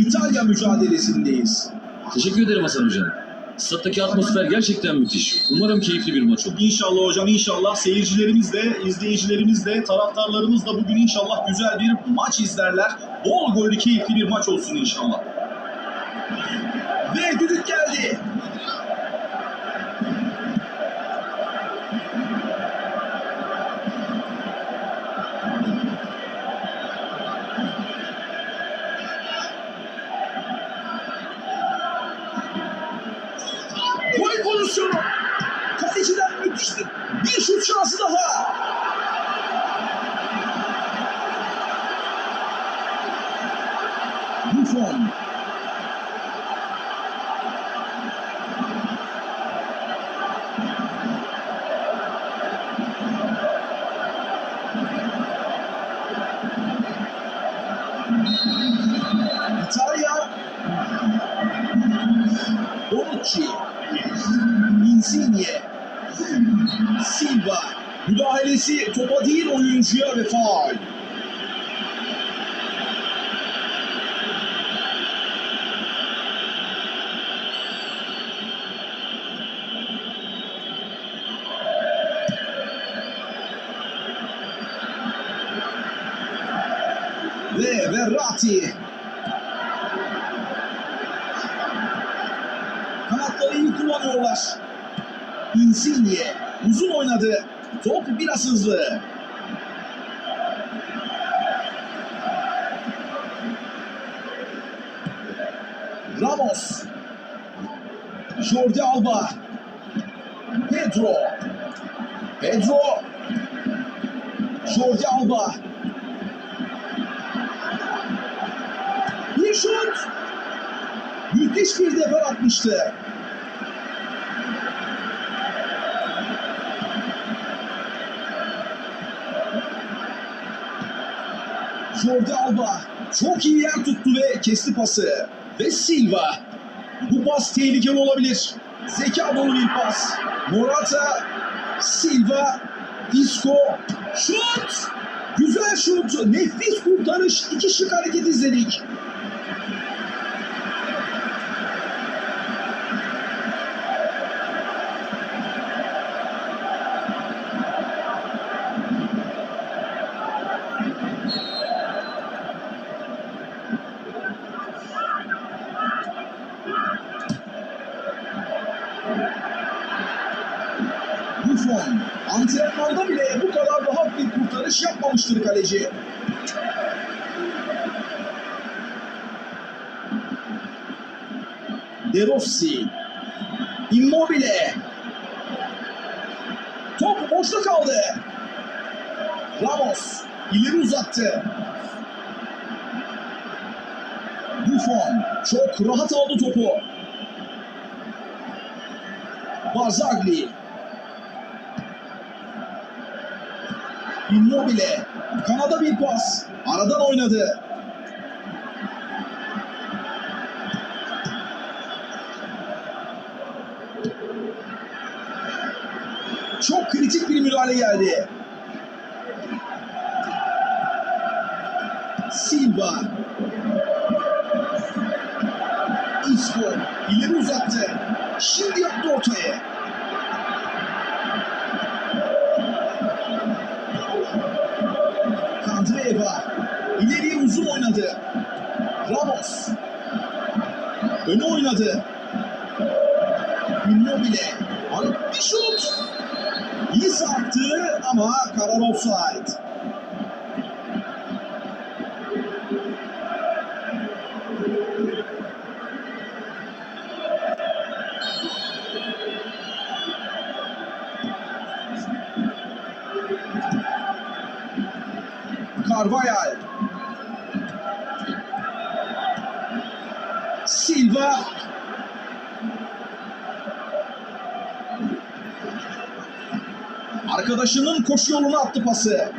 İtalya mücadelesindeyiz. Teşekkür ederim Hasan Hocam. Stat'taki atmosfer gerçekten müthiş. Umarım keyifli bir maç olur. İnşallah hocam inşallah seyircilerimiz de, izleyicilerimiz de, taraftarlarımız da bugün inşallah güzel bir maç izlerler. Bol gollü keyifli bir maç olsun inşallah. Ve düdük geldi. Gol pozisyonu. Kaleciden müthiş bir, bir şut şansı daha. Buffon. İtalya. Bonucci. Insigne. Silva. Müdahalesi topa değil oyuncuya ve faul. Ve Verratti. İyi kullanıyorlar. Insigne uzun oynadı. Top biraz hızlı. Ramos. Jordi Alba. Pedro. Pedro. Jordi Alba. Bir şut. Müthiş bir defa atmıştı. Jordi Alba çok iyi yer tuttu ve kesti pası. Ve Silva. Bu pas tehlikeli olabilir. Zeka dolu bir pas. Morata, Silva, Isco, şut! Güzel şut, nefis kurtarış, iki şık hareket izledik. Buffon antrenmanda bile bu kadar rahat bir kurtarış yapmamıştır kaleci. De Rossi. Immobile. Top boşta kaldı. Ramos ileri uzattı. Buffon çok rahat aldı topu. Barzagli. Immobile. Kanada bir pas. Aradan oynadı. Çok kritik bir müdahale geldi. Silva. Isco ileri uzattı. Şimdi yaptı ortaya. Oynadı. Immobile Hani bir şut. İyi sarktı ama karar offside. Carvajal. Silva. Arkadaşının koşu yoluna attı pası.